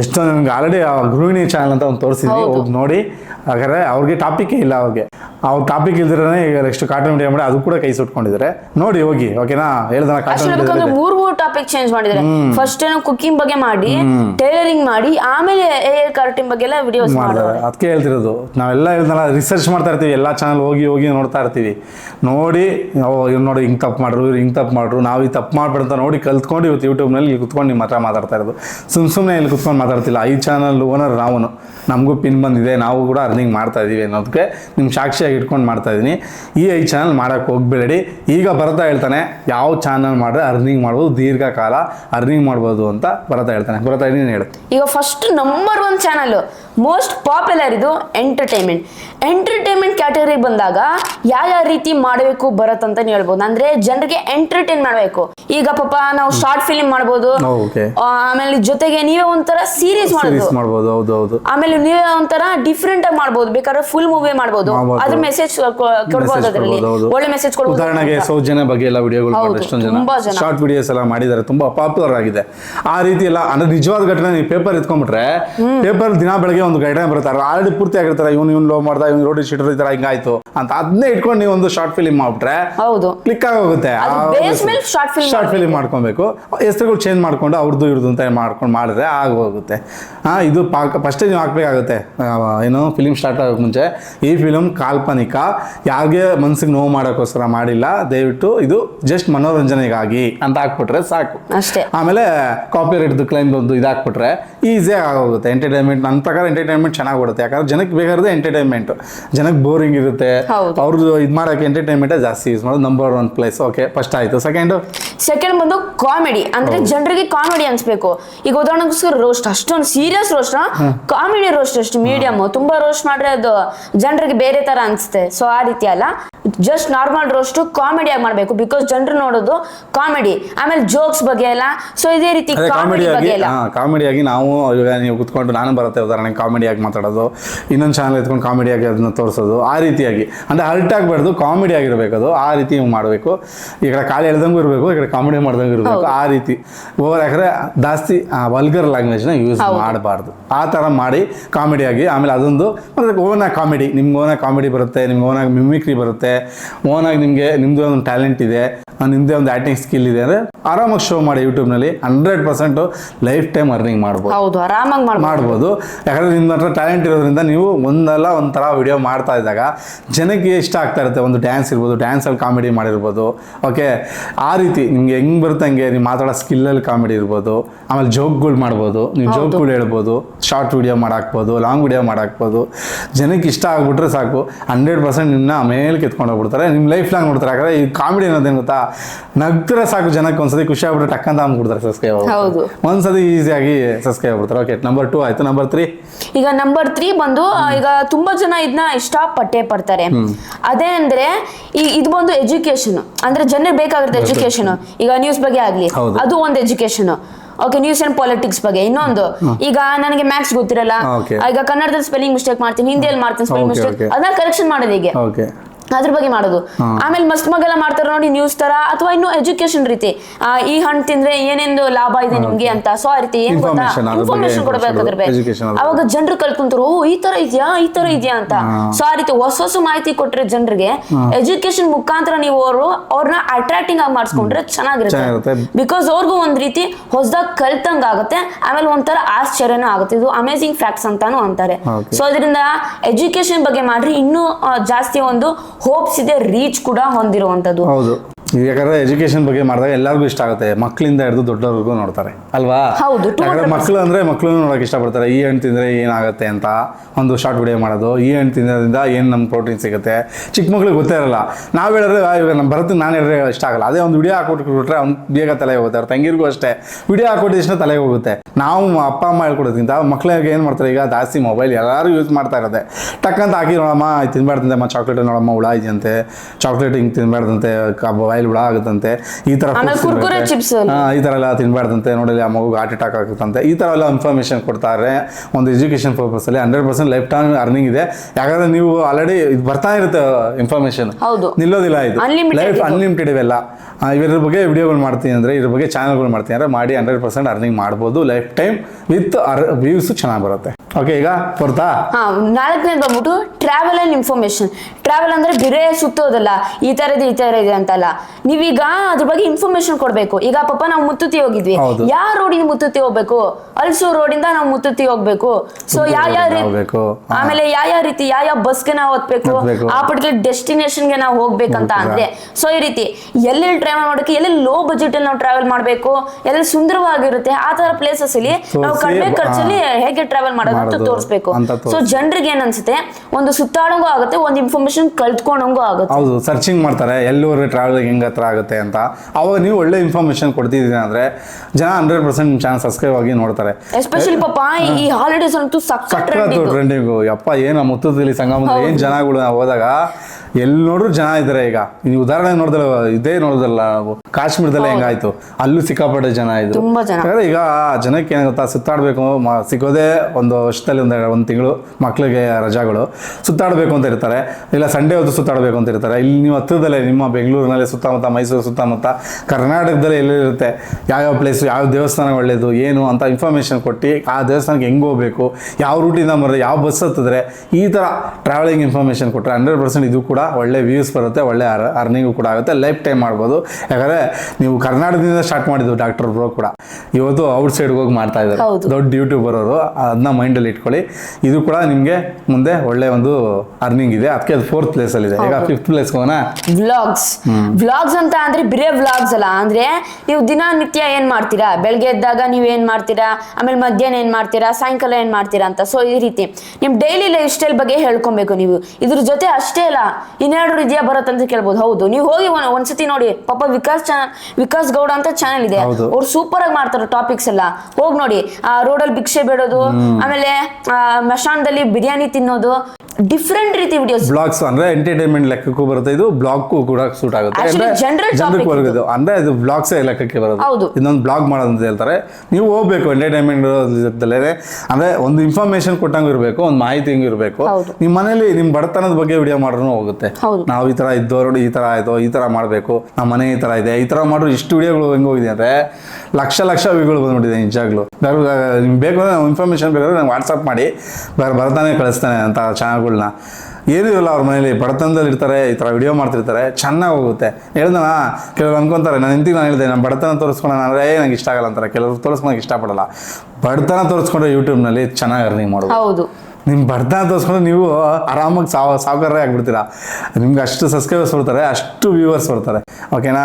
ಎಷ್ಟೋ ನನಗೆ ಆಲ್ರೆಡಿ ಗೃಹಿಣಿ ಚಾನಲ್ ಅಂತ ಒಂದು ತೋರಿಸಿದ್ವಿ ಹೋಗಿ ನೋಡಿ. ಹಾಗಾದ್ರೆ ಅವ್ರಿಗೆ ಟಾಪಿಕ್ ಇಲ್ಲ ಅವ್ರಿಗೆ. ಅವ್ರ ಟಾಪಿಕ್ ಇಲ್ದಿರೇ ಈಗ ನೆಕ್ಸ್ಟ್ ಕಾರ್ಟೂನ್ ಮೀಡಿಯಾ ಮಾಡಿ ಅದು ಕೂಡ ಕೈ ಸುಟ್ಕೊಂಡಿದ್ದಾರೆ ನೋಡಿ ಹೋಗಿ ಓಕೆನಾ ಹೇಳ್ದನ ಕಾಟನ್ ಮೂರ್ ಮೂರು ಟಾಪಿಕ್ ಚೇಂಜ್ ಮಾಡಿದ್ದಾರೆ ಫಸ್ಟ್ ಏನೋ ಕುಕಿಂಗ್ ಬಗ್ಗೆ ಮಾಡಿ ಟೈಲರಿಂಗ್ ಮಾಡಿ ಆಮೇಲೆ ಏರ್ ಕಾರ್ಟಿಂಗ್ ಬಗ್ಗೆ ಎಲ್ಲ ವಿಡಿಯೋಸ್ ಮಾಡಿದ್ದಾರೆ ಅದಕ್ಕೆ ಹೇಳ್ತಿರೋದು ನಾವೆಲ್ಲ ಹೇಳ್ದಲ್ಲ ರಿಸರ್ಚ್ ಮಾಡ್ತಾ ಇರ್ತೀವಿ ಎಲ್ಲ ಚಾನಲ್ ಹೋಗಿ ಹೋಗಿ ನೋಡ್ತಾ ಇರ್ತೀವಿ. ನೋಡಿ ಇವ್ರು ನೋಡಿ ಹಿಂಗೆ ತಪ್ಪು ಮಾಡ್ರು ಇವ್ರು ಹಿಂಗೆ ತಪ್ಪು ಮಾಡ್ರು ನಾವು ಈ ತಪ್ಪು ಮಾಡ್ಬೇಡ ಅಂತ ನೋಡಿ ಕಲ್ತ್ಕೊಂಡು ಇವತ್ತು ಯೂಟ್ಯೂಬ್ನಲ್ಲಿ ಇಲ್ಲಿ ಕುತ್ಕೊಂಡು ನಿಮ್ಮ ಹತ್ರ ಮಾತಾಡ್ತಾ ಇರೋದು. ಸುಮ್ ಸುಮ್ಮನೆ ಇಲ್ಲಿ ಕುತ್ಕೊಂಡು ಮಾತಾಡ್ತಿಲ್ಲ. ಐ ಚಾನಲ್ ಓನರ್ ರಾವನು ನಮಗೂ ಪಿನ್ ಬಂದಿದೆ, ನಾವು ಕೂಡ ಅರ್ನಿಂಗ್ ಮಾಡ್ತಾ ಇದ್ದೀವಿ ಅನ್ನೋದಕ್ಕೆ ನಿಮ್ಮ ಸಾಕ್ಷಿಯಾಗಿ ಇಟ್ಕೊಂಡು ಮಾಡ್ತಾ ಇದ್ದೀನಿ ಈ ಐ ಚಾನಲ್ ಮಾಡೋಕ್ಕೆ ಹೋಗ್ಬೇಡಿ. ಈಗ ಬರ್ತಾ ಹೇಳ್ತಾನೆ, ಯಾವ ಚಾನಲ್ ಮಾಡಿದ್ರೆ ಅರ್ನಿಂಗ್ ಮಾಡ್ಬೋದು, ದೀರ್ಘಕಾಲ ಅರ್ನಿಂಗ್ ಮಾಡ್ಬೋದು ಅಂತ ಬರ್ತಾ ಹೇಳ್ತಾನೆ. ಬರ್ತಾ ಇದ್ದೀನಿ ಈಗ first number one channel most popular ಇದು ಎಂಟರ್ಟೈನ್ಮೆಂಟ್ ಎಂಟರ್ಟೈನ್ಮೆಂಟ್ ಕ್ಯಾಟಗರಿ ಬಂದಾಗ ಯಾವ ಯಾವ ರೀತಿ ಮಾಡಬೇಕು ಬರತ್ತಂತ ಹೇಳ್ಬೋದು. ಅಂದ್ರೆ ಜನರಿಗೆ ಎಂಟರ್ಟೈನ್ ಮಾಡಬೇಕು. ಈಗ ಪಾಪ ನಾವು ಶಾರ್ಟ್ ಫಿಲಿಂ ಮಾಡ್ಬೋದು. ಆಮೇಲೆ ಜೊತೆಗೆ ನೀವೇ ಒಂಥರ ಸೀರೀಸ್ ಮಾಡ್ಬೋದು. ಹೌದು ಹೌದು ಆಮೇಲೆ ನೀವೇ ಒಂಥರ ಡಿಫ್ರೆಂಟ್ ಆಗಿ ಮಾಡ್ಬೋದು. ಬೇಕಾದ್ರೆ ಫುಲ್ ಮೂವಿ ಮಾಡ್ಬೋದು. ಅದ್ರ ಮೆಸೇಜ್ ಕೊಡ್ಬೋದು ಅದರಲ್ಲಿ. ಒಳ್ಳೆ ಮೆಸೇಜ್ ಕೊಡ್ಬೋದು. ಉದಾಹರಣೆಗೆ ಅಂತ. ಸೌಜನ್ಯ ಬಗ್ಗೆ ಎಲ್ಲ ವಿಡಿಯೋಗಳು ಎಷ್ಟೊಂದು ತುಂಬಾ ಜನ ಜನ. ಶಾರ್ಟ್ ವಿಡಿಯೋಸ್ ಎಲ್ಲ ಮಾಡಿದ್ದಾರೆ. ತುಂಬಾ ಪಾಪ್ಯುಲರ್ ಆಗಿದೆ. ಆ ರೀತಿ ಎಲ್ಲ ಅಂದ್ರೆ ನಿಜವಾದ ಘಟನೆ ನೀವು ಪೇಪರ್ ಎತ್ಕೊಂಡ್ಬಿಟ್ರೆ ಪೇಪರ್ ದಿನ ಬೆಳಗ್ಗೆ ಒಂದು ಘಟನೆ ಬರುತ್ತಾರೆ ಆಲ್ರೆಡಿ ಪೂರ್ತಿ ಆಗಿರ್ತಾರೆ. ಇವ್ನು ಇವ್ನು ಲೋ ಮಾಡ್ದ ಇವ್ನು ರೋಡಿ ಶೀಟರ್ ಈ ತರ ಹಿಂಗಾಯ್ತು ಅಂತ. ಅದನ್ನೇ ಇಟ್ಕೊಂಡು ನೀವು ಒಂದು ಶಾರ್ಟ್ ಫಿಲಿಮ್ ಮಾಡ್ಬಿಟ್ರೆ ಹೌದು. ಕ್ಲಿಕ್ ಆಗೋಗುತ್ತೆ. ಶಾರ್ಟ್ ಫಿಲಿಮ್ ಮಾಡ್ಕೊಬೇಕು. ಹೆಸರುಗಳು ಚೇಂಜ್ ಮಾಡ್ಕೊಂಡು ಅವ್ರದ್ದು ಇವ್ರದ್ದು ಅಂತ ಮಾಡ್ಕೊಂಡು ಮಾಡಿದ್ರೆ ಆಗೋಗುತ್ತೆ. ಹಾ ಇದು ಫಸ್ಟೇ ನೀವು ಹಾಕ್ಬೇಕಾಗುತ್ತೆ. ಏನು ಫಿಲಿಮ್ ಸ್ಟಾರ್ಟ್ ಆಗೋಕೆ ಮುಂಚೆ. ಈ ಫಿಲಮ್ ಕಾಲ್ಪನಿಕ ಯಾರಿಗೆ ಮನ್ಸಿಗೆ ನೋವು ಮಾಡೋಕ್ಕೋಸ್ಕರ ಮಾಡಿಲ್ಲ ದಯವಿಟ್ಟು ಇದು ಜಸ್ಟ್ ಮನೋರಂಜನೆಗಾಗಿ ಅಂತ ಹಾಕ್ಬಿಟ್ರೆ ಸಾಕು. ಅಷ್ಟೇ. ಆಮೇಲೆ ಕಾಪಿ ರೇಟ್ದು ಕ್ಲೈಮ್ ಒಂದು ಇದಾಕ್ಬಿಟ್ರೆ ಈಸಿಯಾಗಿ ಆಗೋಗುತ್ತೆ. ಎಂಟರ್ಟೈನ್ಮೆಂಟ್ ನನ್ನ ಪ್ರಕಾರ ಎಂಟರ್ಟೈನ್ಮೆಂಟ್ ಚೆನ್ನಾಗಿ ಕೊಡುತ್ತೆ ಯಾಕಂದ್ರೆ ಜನಕ್ಕೆ ಬೇಕಾದ್ರೆ ಎಂಟರ್ಟೈನ್ಮೆಂಟ್ ಜನಕ್ಕೆ ಬೋರಿಂಗ್ ಇರುತ್ತೆ. ಅವ್ರದ್ದು ಇದು ಮಾಡೋಕ್ಕೆ ಎಂಟರ್ಟೈನ್ಮೆಂಟೇ ಜಾಸ್ತಿ ಯೂಸ್ ಮಾಡೋದು number one place okay first ಆಯಿತು. ಸೆಕೆಂಡು ಸೆಕೆಂಡ್ ಬಂದು ಕಾಮಿಡಿ ಅಂದ್ರೆ ಜನರಿಗೆ ಕಾಮಿಡಿ ಅನ್ಸ್ಬೇಕು. ಈಗ ಉದಾಹರಣೆಗೋಸ್ಕರ ರೋಸ್ಟ್ ಅಷ್ಟೊಂದು ಸೀರಿಯಸ್ ರೋಸ್ಟ್ ಕಾಮಿಡಿ ರೋಸ್ಟ್ ಅಷ್ಟು ಮೀಡಿಯಮ್ ತುಂಬಾ ರೋಸ್ಟ್ ಮಾಡ್ರೆ ಅದು ಜನರಿಗೆ ಬೇರೆ ತರ ಅನ್ಸುತ್ತೆ. ಸೊ ಆ ರೀತಿ ಅಲ್ಲ. ಜಸ್ಟ್ ನಾರ್ಮಲ್ ರೋಸ್ಟ್ ಕಾಮಿಡಿ ಆಗಿ ಮಾಡಬೇಕು ಬಿಕಾಸ್ ಜನರು ನೋಡೋದು ಕಾಮಿಡಿ ಆಮೇಲೆ ಜೋಕ್ಸ್ ಬಗ್ಗೆ ಎಲ್ಲ. ಸೊ ಇದೇ ರೀತಿ ಅದೇ ಕಾಮಿಡಿ ಕಾಮಿಡಿಯಾಗಿ ಬಗ್ಗೆ ಎಲ್ಲ. ಹಾಂ ಕಾಮಿಡಿಯಾಗಿ ನಾವು ಇವಾಗ ನೀವು ಕುತ್ಕೊಂಡು ನಾನು ಬರುತ್ತೆ ಉದಾಹರಣೆ ಕಾಮಿಡಿಯಾಗಿ ಮಾತಾಡೋದು ಇನ್ನೊಂದು ಚಾನಲ್ ಎತ್ಕೊಂಡು ಕಾಮಿಡಿಯಾಗಿ ಅದನ್ನ ತೋರಿಸೋದು ಆ ರೀತಿಯಾಗಿ. ಅಂದರೆ ಹರ್ಟ್ ಆಗಬಾರ್ದು ಕಾಮಿಡಿ ಆಗಿರಬೇಕು ಅದು ಆ ರೀತಿ ಮಾಡಬೇಕು. ಈ ಕಡೆ ಕಾಲು ಎಳ್ದಂಗೂ ಇರಬೇಕು ಈ ಕಡೆ ಕಾಮಿಡಿ ಮಾಡ್ದಂಗೂ ಇರಬೇಕು ಆ ರೀತಿ. ಓವರ್ ಯಾಕಂದ್ರೆ ಜಾಸ್ತಿ ವಲ್ಗರ್ ಲ್ಯಾಂಗ್ವೇಜ್ನ ಯೂಸ್ ಮಾಡಬಾರ್ದು. ಆ ಥರ ಮಾಡಿ ಕಾಮಿಡಿಯಾಗಿ ಆಮೇಲೆ ಅದೊಂದು ಓನ ಓನಾಗಿ ಕಾಮಿಡಿ ನಿಮ್ಗೆ ಓನಾಗಿ ಕಾಮಿಡಿ ಬರುತ್ತೆ ನಿಮ್ಗೆ ಓನಾಗಿ ಮಿಮಿಕ್ರಿ ಬರುತ್ತೆ ಓನಾಗಿ ನಿಮಗೆ ನಿಮ್ಮದು ಒಂದು ಟ್ಯಾಲೆಂಟ್ ಇದೆ. ನಿಮ್ಮದೇ ಒಂದು ಆ್ಯಕ್ಟಿಂಗ್ ಸ್ಕಿಲ್ ಇದೆ ಅಂದರೆ ಆರಾಮಾಗಿ ಶೋ ಮಾಡಿ ಯೂಟ್ಯೂಬ್ನಲ್ಲಿ hundred percent life time earning ಮಾಡ್ಬೋದು. ಹೌದು ಆರಾಮಾಗಿ ಮಾಡ್ಬೋದು. ಯಾಕಂದರೆ ನಿಮ್ಮ ಹತ್ರ ಟ್ಯಾಲೆಂಟ್ ಇರೋದ್ರಿಂದ ನೀವು ಒಂದಲ್ಲ ಒಂಥರ ವಿಡಿಯೋ ಮಾಡ್ತಾ ಇದ್ದಾಗ ಜನಕ್ಕೆ ಇಷ್ಟ ಆಗ್ತಾ ಇರುತ್ತೆ. ಒಂದು ಡ್ಯಾನ್ಸ್ ಇರ್ಬೋದು ಡ್ಯಾನ್ಸಲ್ಲಿ ಕಾಮಿಡಿ ಮಾಡಿರ್ಬೋದು. ಓಕೆ ಆ ರೀತಿ ನಿಮ್ಗೆ ಹೆಂಗ್ ಬರ್ತಂಗೆ ನೀವು ಮಾತಾಡೋ ಸ್ಕಿಲ್ಲಲ್ಲಿ ಕಾಮಿಡಿ ಇರ್ಬೋದು. ಆಮೇಲೆ ಜೋಕ್ಗಳು ಮಾಡ್ಬೋದು. ನೀವು ಜೋಕ್ಗಳು ಹೇಳ್ಬೋದು ಶಾರ್ಟ್ ವಿಡಿಯೋ ಮಾಡಾಕ್ಬೋದು ಲಾಂಗ್ ವಿಡಿಯೋ ಮಾಡಾಕ್ಬೋದು. ಜನಕ್ಕೆ ಇಷ್ಟ ಆಗ್ಬಿಟ್ರೆ ಸಾಕು. ಹಂಡ್ರೆಡ್ ಪರ್ಸೆಂಟ್ ನಿಮ್ಮನ್ನ ಮೇಲೆ ಕೆತ್ಕೊಂಡು ಹೋಗ್ಬಿಡ್ತಾರೆ. ನಿಮ್ಮ ಲೈಫ್ ಲಾಂಗ್ ನೋಡ್ತಾರೆ. ಯಾಕಂದ್ರೆ ಈ ಕಾಮಿಡಿ ಅನ್ನೋದೇನು ಗೊತ್ತಾ? ನಗ್ತಾರೆ ಸಾಕು ಜನಕ್ಕೆ ಒಂದ್ಸತಿ ಖುಷಿ ಆಗ್ಬಿಟ್ಟು ಟಕ್ಕಂತ ಅಂದ್ಬಿಡ್ತಾರೆ ಸಬ್ಸ್ಕ್ರೈಬ್ ಹೌದು. ಒಂದ್ಸತಿ ಈಸಿಯಾಗಿ ಸಬ್ಸ್ಕ್ರೈಬ್ ಆಗ್ಬಿಡ್ತಾರೆ. ಓಕೆ ನಂಬರ್ ಟೂ ಆಯ್ತು. ನಂಬರ್ ತ್ರೀ ಈಗ ನಂಬರ್ ತ್ರೀ ಬಂದು ಈಗ ತುಂಬಾ ಜನ ಇದನ್ನ ಇಷ್ಟ ಪಟ್ಟೆ ಪಡ್ತಾರೆ ಅದೇ ಅಂದ್ರೆ ಈ ಇದು ಬಂದು ಎಜುಕೇಶನ್ ಅಂದ್ರೆ ಜನರಿಗೆ ಬೇಕಾಗಿರುತ್ತೆ ಎಜುಕೇಶನ್ ಈಗ ನ್ಯೂಸ್ ಬಗ್ಗೆ ಆಗ್ಲಿ ಅದು ಒಂದು education okay news and politics ಬಗ್ಗೆ. ಇನ್ನೊಂದು. ಈಗ ನನಗೆ ಮ್ಯಾಥ್ಸ್ ಗೊತ್ತಿರಲ್ಲ. ಈಗ ಕನ್ನಡದಲ್ಲಿ ಸ್ಪೆಲ್ಲಿಂಗ್ ಮಿಸ್ಟೇಕ್ ಮಾಡ್ತೀನಿ ಹಿಂದಿಯಲ್ಲಿ ಮಾಡ್ತೀನಿ ಸ್ಪೆಲ್ಲಿಂಗ್ ಮಿಸ್ಟೇಕ್ ಅದನ್ನ ಕರೆಕ್ಷನ್ ಮಾಡೋದು ಹೀಗೆ. ಅದ್ರ ಬಗ್ಗೆ ಮಾಡೋದು. ಆಮೇಲೆ ಮಸ್ತ್ ಮಗೆಲ್ಲ ಮಾಡ್ತಾರೆ ನೋಡಿ ನ್ಯೂಸ್ ತರ ಅಥವಾ ಇನ್ನು ಎಜುಕೇಶನ್ ರೀತಿ. ಆ, ಈ ಹಣ್ಣು ತಿಂದ್ರೆ ಏನೇನು ಲಾಭ ಇದೆ ನಿಮ್ಗೆ ಅಂತ. ಸೊ ಆ ರೀತಿ ಏನ್ ಗೊತ್ತಾ? Information, ಅದ್ರ ಬಗ್ಗೆ ಇನ್ಫಾರ್ಮೇಶನ್ ಕೊಡ್ಬೇಕು ಅದ್ರ ಬಗ್ಗೆ education ಅದ್ರ ಅವಾಗ ಜನರು ಕಲ್ತ್ಕೊಂತಾರೆ ಓ ಈ ತರ ಇದೆಯಾ? ಈ ತರ ಇದೆಯಾ? ಅಂತ. ಸೊ ಆ ರೀತಿ ಹೊಸ ಹೊಸ ಮಾಹಿತಿ ಕೊಟ್ರೆ ಜನರಿಗೆ ಎಜುಕೇಶನ್ ಮುಖಾಂತರ ನೀವು ಅವರು ಅವ್ರನ್ನ ಅಟ್ರಾಕ್ಟಿಂಗ್ ಆಗಿ ಮಾಡಿಸ್ಕೊಂಡ್ರೆ ಚೆನ್ನಾಗಿರುತ್ತೆ. ಚೆನ್ನಾಗಿರುತ್ತೆ. ಬಿಕಾಸ್ ಅವ್ರಿಗೂ ಒಂದ್ ರೀತಿ ಹೊಸದಾಗಿ ಕಲ್ತಂಗ್ ಆಗುತ್ತೆ. ಆಮೇಲೆ ಒಂಥರ ಆಶ್ಚರ್ಯನೂ ಆಗುತ್ತೆ. ಇದು ಅಮೇಸಿಂಗ್ ಫ್ಯಾಕ್ಟ್ಸ್ ಅಂತಾನು ಅಂತಾರೆ. Okay. ಸೊ ಅದರಿಂದ ಎಜುಕೇಶನ್ ಬಗ್ಗೆ ಮಾಡ್ರಿ. ಇನ್ನೂ ಆ, ಜಾಸ್ತಿ ಒಂದು ಹೋಪ್ಸ್ ಇದೆ ರೀಚ್ ಕೂಡ ಹೊಂದಿರುವಂತದ್ದು. ಹೌದು. ಯಾಕಂದ್ರೆ ಎಜುಕೇಶನ್ ಬಗ್ಗೆ ಮಾಡಿದಾಗ ಎಲ್ಲರಿಗೂ ಇಷ್ಟ ಆಗುತ್ತೆ. ಮಕ್ಕಳಿಂದ ಹಿಡಿದು ದೊಡ್ಡವ್ರಿಗೂ ನೋಡ್ತಾರೆ. ಅಲ್ವಾ? ಹೌದು, ಯಾಕಂದ್ರೆ ಮಕ್ಕಳು ಅಂದ್ರೆ ಮಕ್ಕಳು ನೋಡೋಕೆ ಇಷ್ಟಪಡ್ತಾರೆ. ಈ ಹಣ್ಣು ತಿಂದ್ರೆ ಏನಾಗುತ್ತೆ ಅಂತ ಒಂದು ಶಾರ್ಟ್ ವಿಡಿಯೋ ಮಾಡೋದು. ಈ ಹಣ್ಣು ತಿನ್ನೋದ್ರಿಂದ ಏನು ನಮ್ಗೆ ಪ್ರೋಟೀನ್ ಸಿಗುತ್ತೆ? ಚಿಕ್ಕ ಮಕ್ಳಿಗೆ ಗೊತ್ತೇ ಇರಲ್ಲ. ನಾವು ಹೇಳಿದ್ರೆ "ಆ, ಇವಾಗ ನಮ್ಮ ಬರುತ್ತೆ ನಾನು ಹೇಳಿದ್ರೆ ಇಷ್ಟ ಆಗಲ್ಲ. ಅದೇ ಒಂದು ವಿಡಿಯೋ ಹಾಕೊಟ್ಬಿಟ್ರೆ ಅವ್ನು ಬೇಗ ತಲೆ ಹೋಗುತ್ತೆ. ಅವ್ರ ತಂಗಿರಿಗೂ ಅಷ್ಟೇ. ವಿಡಿಯೋ ಹಾಕೊಟ್ಟಿದ ತಲೆಗೆ ಹೋಗುತ್ತೆ. ನಾವು ಅಪ್ಪ ಅಮ್ಮ ಹೇಳ್ಕೊಡೋದ್ರಿಂದ ಮಕ್ಳಿಗೆ ಏನು ಮಾಡ್ತಾರೆ? ಈಗ ಜಾಸ್ತಿ ಮೊಬೈಲ್ ಎಲ್ಲರೂ ಯೂಸ್ ಮಾಡ್ತಾ ಇರೋದೆ. ಟಕ್ಕಂತ ಹಾಕಿ ನೋಡಮ್ಮ ತಿನ್ಬಾರ್ದಂತೆ ಅಮ್ಮ ಚಾಕ್ಲೇಟ್ ನೋಡಮ್ಮ ಹುಳ ಇದೆಯಂತೆ. ಚಾಕ್ಲೇಟ್ ಹಿಂಗೆ ತಿನ್ಬಾರ್ದಂತೆ ಮೊಬೈಲ್ ಹುಳ ಆಗುತ್ತಂತೆ ಈ ತರ ಕುರ್ಕುರೆ? ಈ ತರ ಎಲ್ಲ ತಿನ್ಬಾರ್ದಂತೆ ನೋಡಲಿ ಆ ಮಗುಗೆ ಹಾರ್ಟ್ ಅಟ್ಯಾಕ್ ಆಗುತ್ತಂತೆ. ಈ ತರ ಎಲ್ಲ ಇನ್ಫಾರ್ಮೇಷನ್ ಕೊಡ್ತಾರೆ. ಒಂದು ಎಜುಕೇಶನ್ ಪರ್ಪಸ್ ಅಲ್ಲಿ hundred percent life time earning ಇದೆ. ಯಾಕಂದ್ರೆ ನೀವು ಆಲ್ರೆಡಿ ಇದು ಬರ್ತಾ ಇರುತ್ತೆ ಇನ್ಫಾರ್ಮೇಷನ್. ನಿಲ್ಲೋದಿಲ್ಲ ಇದು. ಲೈಫ್. ಅನ್ಲಿಮಿಟೆಡ್ ಇವೆಲ್ಲ. ಇವ್ರ ಬಗ್ಗೆ ವಿಡಿಯೋಗಳು ಮಾಡ್ತೀನಿ ಅಂದ್ರೆ ಇದ್ರ ಬಗ್ಗೆ ಚಾನಲ್ಗಳು ಮಾಡ್ತೀನಿ ಅಂದ್ರೆ ಮಾಡಿ ಹಂಡ್ರೆಡ್ ಪರ್ಸೆಂಟ್ ಅರ್ನಿಂಗ್ ಮಾಡ್ಬೋದು. Life time with our views ಚೆನ್ನಾಗಿ ಬರುತ್ತೆ. ಓಕೆ ಈಗ ಬರ್ತಾ ನಾಲ್ಕನೇದು ಬಂದ್ಬಿಟ್ಟು ಟ್ರಾವೆಲ್ ಅಂಡ್ ಇನ್ಫಾರ್ಮೇಶನ್ ಟ್ರಾವೆಲ್ ಅಂದ್ರೆ ಬಿರೆ ಸುತ್ತೋದಲ್ಲ ಈ ತರ ಇದೆ ಈ ತರ ಇದೆ ಅಂತಲ್ಲ ನೀವೀಗ ಅದ್ರ ಬಗ್ಗೆ ಇನ್ಫಾರ್ಮೇಶನ್ ಕೊಡ್ಬೇಕು ಈಗ ಪಾಪ ನಾವು ಮುತ್ತುತ್ತಿ ಹೋಗಿದ್ವಿ. ಯಾವ ರೋಡಿನ ಮುತ್ತುತ್ತಿ ಹೋಗ್ಬೇಕು ಅಲ್ಸೂರ್ ರೋಡಿಂದ ನಾವು ಮುತ್ತುತ್ತಿ ಹೋಗ್ಬೇಕು ಸೊ ಯಾವ ಯಾವ ರೀತಿ. ಆಮೇಲೆ ಯಾವ ಯಾವ ರೀತಿ ಯಾವ ಯಾವ ಬಸ್ಗೆ ನಾವು ಹತ್ಬೇಕು. ಆ ಪಟ್ಟಿಗೆ ಡೆಸ್ಟಿನೇಷನ್ಗೆ ನಾವು ಹೋಗ್ಬೇಕಂತ? ಅಂದ್ರೆ ಸೊ ಈ ರೀತಿ ಎಲ್ಲೆಲ್ಲಿ ಟ್ರಾವೆಲ್ ಮಾಡೋಕೆ ಎಲ್ಲೆಲ್ಲಿ ಲೋ ಬಜೆಟ್ ಅಲ್ಲಿ ನಾವು ಟ್ರಾವೆಲ್ ಮಾಡ್ಬೇಕು ಎಲ್ಲೆಲ್ಲಿ ಸುಂದರವಾಗಿರುತ್ತೆ ಆ ತರ ಪ್ಲೇಸಸ್ ಅಲ್ಲಿ ನಾವು ಕಡಿಮೆ ಖರ್ಚಲ್ಲಿ. ಹೇಗೆ ಟ್ರಾವೆಲ್ ಮಾಡೋದು ಅಂತ ತೋರಿಸ್ಬೇಕು ಸೊ. ಜನರಿಗೆ ಏನ್ ಅನ್ಸುತ್ತೆ ಒಂದು ಸುತ್ತಾಡಂಗೂ ಆಗುತ್ತೆ ಒಂದು ಇನ್ಫಾರ್ಮೇಶನ್ ಕಲ್ತ್ಕೊಂಡಂಗೂ ಆಗುತ್ತೆ. ಹೌದು ಸರ್ಚಿಂಗ್ ಮಾಡ್ತಾರೆ ಎಲ್ಲೂವರೆಗೆ ಟ್ರಾವೆಲಿಂಗ್ ಹೆಂಗೆ ಹತ್ರ ಆಗುತ್ತೆ ಅಂತ. ಅವಾಗ ನೀವು ಒಳ್ಳೆ ಇನ್ಫಾರ್ಮೇಶನ್ ಕೊಡ್ತಿದ್ದೀನಿ ಅಂದ್ರೆ ಜನ hundred percent chance channel subscribe ಆಗಿ ನೋಡ್ತಾರೆ. ಎಸ್ಪೆಷಲಿ ಪಾಪ ಈ- ಹಾಲಿಡೇಸ್ ಅಂತೂ ಸಕ್ಕ ಟ್ರೆಂಡಿಂಗ್ ಯಪ್ಪ ಏನು ಮುತ್ತದಲ್ಲಿ ಸಂಗಮ ಏನು ಜನಗಳು ಹೋದಾಗ ಎಲ್ಲಿ ನೋಡ್ರು ಜನ ಇದ್ದಾರೆ ಈಗ. ನೀವು ಉದಾಹರಣೆ ನೋಡಿದ್ರೆ ಇದೇ ನೋಡಿದಲ್ಲ ನಾವು. ಕಾಶ್ಮೀರದಲ್ಲೇ ಹೆಂಗಾಯ್ತು? ಅಲ್ಲೂ ಸಿಕ್ಕಾಪಟ್ಟೆ ಜನ ಇದ್ರು. ಯಾಕಂದ್ರೆ ಈಗ ಜನಕ್ಕೆ ಏನು ಗೊತ್ತಾ ಸುತ್ತಾಡಬೇಕು. ಸಿಗೋದೇ ಒಂದು ವರ್ಷದಲ್ಲಿ ಒಂದು ಒಂದು ತಿಂಗಳು ಮಕ್ಳಿಗೆ ರಜಾಗಳು. ಸುತ್ತಾಡಬೇಕು ಅಂತ ಇರ್ತಾರೆ. ಇಲ್ಲ ಸಂಡೇ ಹೊತ್ತು ಸುತ್ತಾಡಬೇಕು ಅಂತ ಇರ್ತಾರೆ. ಇಲ್ಲಿ ನೀವು ಹತ್ತಿರದಲ್ಲೇ ನಿಮ್ಮ ಬೆಂಗಳೂರಿನಲ್ಲಿ ಸುತ್ತಮುತ್ತ ಮೈಸೂರು ಸುತ್ತಮುತ್ತ ಕರ್ನಾಟಕದಲ್ಲಿ ಎಲ್ಲಿರುತ್ತೆ? ಯಾವ್ಯಾವ ಪ್ಲೇಸ್ ಯಾವ ದೇವಸ್ಥಾನ ಒಳ್ಳೇದು ಏನು ಅಂತ ಇನ್ಫಾರ್ಮೇಶನ್ ಕೊಟ್ಟು ಆ ದೇವಸ್ಥಾನಕ್ಕೆ ಹೆಂಗೆ ಹೋಗ್ಬೇಕು? ಯಾವ ರೂಟಿಂದ ಬರೋದು? ಯಾವ ಬಸ್ ಹತ್ತಿದ್ರೆ? ಈ ಥರ ಟ್ರಾವೆಲಿಂಗ್ ಇನ್ಫಾರ್ಮೇಷನ್ ಕೊಟ್ಟರೆ ಹಂಡ್ರೆಡ್ ಪರ್ಸೆಂಟ್ ಇದು ಕೂಡ ಒಳ್ಳೆ ವ್ಯೂಸ್ ಬರುತ್ತೆ ಒಳ್ಳೆ ಅರ್ನಿಂಗು ಕೂಡ ಆಗುತ್ತೆ ಲೈಫ್ ಟೈಮ್ ಮಾಡ್ಬೋದು. ಯಾಕಂದರೆ ನೀವು ಕರ್ನಾಟಕದಿಂದ ಸ್ಟಾರ್ಟ್ ಮಾಡಿದ್ದು ಡಾಕ್ಟರ್ ಬ್ರೋ ಕೂಡ. ಇವತ್ತು ಔಟ್ ಸೈಡ್ಗೆ ಹೋಗಿ ಮಾಡ್ತಾ ಇದ್ದಾರೆ. ದೊಡ್ಡ ಯೂಟ್ಯೂಬರ್ ಅವರು ಅದನ್ನ ಮೈಂಡಲ್ಲಿ ಇಟ್ಕೊಳ್ಳಿ. ಇದು ಕೂಡ ನಿಮಗೆ ಮುಂದೆ ಒಳ್ಳೆ ಒಂದು ಅರ್ನಿಂಗ್ ಇದೆ. ಅದಕ್ಕೆ ಅದು ಫೋರ್ತ್ ಪ್ಲೇಸಲ್ಲಿದೆ ಈಗ ಹೌದು. ಫಿಫ್ತ್ ಪ್ಲೇಸ್ ಹೋಗೋಣ? ವ್ಲಾಗ್ಸ್ ವ್ಲಾಗ್ಸ್ ಅಂತ ಅಂದ್ರೆ ಬರೇ ವ್ಲಾಗ್ಸ್ ಅಲ್ಲ. ಅಂದ್ರೆ ನೀವು ದಿನನಿತ್ಯ ಏನ್ ಮಾಡ್ತೀರಾ? ಬೆಳಗ್ಗೆ ಎದ್ದಾಗ ನೀವು ಏನ್ ಮಾಡ್ತೀರಾ? ಆಮೇಲೆ ಮಧ್ಯಾಹ್ನ ಏನ್ ಮಾಡ್ತೀರಾ? ಸಾಯಂಕಾಲ ಏನ್ ಮಾಡ್ತೀರಾ ಅಂತ. ಸೊ ಈ ರೀತಿ. ನಿಮ್ ಡೈಲಿ ಲೈಫ್ ಸ್ಟೈಲ್ ಬಗ್ಗೆ ಹೇಳ್ಕೊಬೇಕು ನೀವು. ಇದ್ರ ಜೊತೆ ಅಷ್ಟೇ ಅಲ್ಲ. ಇನ್ನೆರಡು ರೀತಿಯ ಬರುತ್ತೆ ಅಂತ ಕೇಳ್ಬೋದು. ಹೌದು. ನೀವು ಹೋಗಿ ಒಂದ್- ಒಂದ್ಸತಿ ನೋಡಿ. ಪಾಪ ವಿಕಾಸ್ ಚಾನಲ್ ವಿಕಾಸ್ ಗೌಡ ಅಂತ ಚಾನಲ್ ಇದೆ. ಅವ್ರು ಸೂಪರ್ ಆಗಿ ಮಾಡ್ತಾರೆ ಟಾಪಿಕ್ಸ್ ಎಲ್ಲ. ಹೋಗಿ ನೋಡಿ. ಆ ರೋಡಲ್ಲಿ ಭಿಕ್ಷೆ ಬೇಡೋದು ಆಮೇಲೆ ಮಶಾನದಲ್ಲಿ ಬಿರಿಯಾನಿ ತಿನ್ನೋದು. ಡಿಫ್ರೆಂಟ್ ರೀತಿ ವಿಡಿಯೋಸ್ ಬ್ಲಾಗ್ಸ್ ಅಂದ್ರೆ ಎಂಟರ್ಟೈನ್ಮೆಂಟ್ ಲೆಕ್ಕಕ್ಕೂ ಬರುತ್ತೆ. ಇದು ಬ್ಲಾಗ್ ಕೂಡ ಸೂಟ್ ಆಗುತ್ತೆ. ಅಂದ್ರೆ ಬರೋದು ಅಂದ್ರೆ ಇದು ಬ್ಲಾಗ್ಸ್ ಲೆಕ್ಕಕ್ಕೆ ಬರೋದು. ಹೌದು. ಇನ್ನೊಂದು ಬ್ಲಾಗ್ ಮಾಡೋದು ಅಂತ ಹೇಳ್ತಾರೆ. ನೀವು ಹೋಗ್ಬೇಕು ಎಂಟರ್ಟೈನ್ಮೆಂಟ್ ಜೊತೆಲೇ ಅಂದ್ರೆ ಒಂದು ಇನ್ಫಾರ್ಮೇಶನ್ ಕೊಟ್ಟಂಗ ಇರಬೇಕು ಒಂದು ಮಾಹಿತಿ ಹಂಗೂ ಇರಬೇಕು. ನಿಮ್ಮ ಮನೇಲಿ ನಿಮ್ಮ ಬಡತನದ ಬಗ್ಗೆ ವಿಡಿಯೋ ಮಾಡ್ರೂ ಹೋಗುತ್ತೆ. ನಾವು ಈ ತರ ಇದ್ದವರು ಈ ತರ ಆಯ್ತು ಈ ತರ ಮಾಡಬೇಕು. ನಮ್ಮ ಮನೆ ಈ ತರ ಇದೆ. ಈ ತರ ಮಾಡ್ರು ಇಷ್ಟು ವಿಡಿಯೋಗಳು ಹೆಂಗ್ ಹೋಗಿದೆ ಅಂದ್ರೆ ಲಕ್ಷ ಲಕ್ಷ ವ್ಯೂಗಳು ಬಂದ್ಬಿಟ್ಟಿದೆ ನಿಜಾಗ್ಲು. ನಿಮ್ಗೆ ಬೇಕು ಇನ್ಫಾರ್ಮೇಶನ್ ಬೇಕಾದ್ರೆ ನಂಗೆ ವಾಟ್ಸಪ್ ಮಾಡಿ. ಬರ್ ಬರ್ತಾನೆ ಕಳಿಸ್ತಾನೆ ಅಂತ ಚಾನಲ್ಗಳನ್ನ ಏನೂ ಇಲ್ಲ ಅವ್ರ ಮನೇಲಿ ಬಡತನದಲ್ಲಿ ಇರ್ತಾರೆ, ಈ ಥರ ವಿಡಿಯೋ ಮಾಡ್ತಿರ್ತಾರೆ, ಚೆನ್ನಾಗಿ ಹೋಗುತ್ತೆ. ಹೇಳ್ದಣ ಕೆಲವ್ರು ಅನ್ಕೊಂತಾರೆ, ನಾನು ನಿಂತಿಗೆ ನಾನು ಹೇಳಿದೆ, ನಾನು ಬಡತನ ತೋರಿಸ್ಕೊಳ್ಳೋಣ ಅಂದರೆ ನಂಗೆ ಇಷ್ಟ ಆಗಲ್ಲ ಅಂತಾರೆ. ಕೆಲವರು ತೋರಿಸ್ಕೊಳಕ್ಕೆ ಇಷ್ಟಪಡಲ್ಲ. ಬಡತನ ತೋರಿಸ್ಕೊಂಡ್ರೆ ಯೂಟ್ಯೂಬ್ನಲ್ಲಿ ಚೆನ್ನಾಗಿ ಅರ್ನಿಂಗ್ ಮಾಡೋದು ಹೌದು. ನಿಮ್ಮ ಬರ್ತಾ ತೋರಿಸ್ಕೊಂಡು ನೀವು ಆರಾಮಾಗಿ ಸಾವ ಸಾವುಕಾರ ಆಗ್ಬಿಡ್ತೀರಾ. ನಿಮ್ಗೆ ಅಷ್ಟು ಸಬ್ಸ್ಕ್ರೈಬರ್ಸ್ ಬರ್ತಾರೆ ಅಷ್ಟು ವ್ಯೂವರ್ಸ್ ಬರ್ತಾರೆ. ಓಕೆನಾ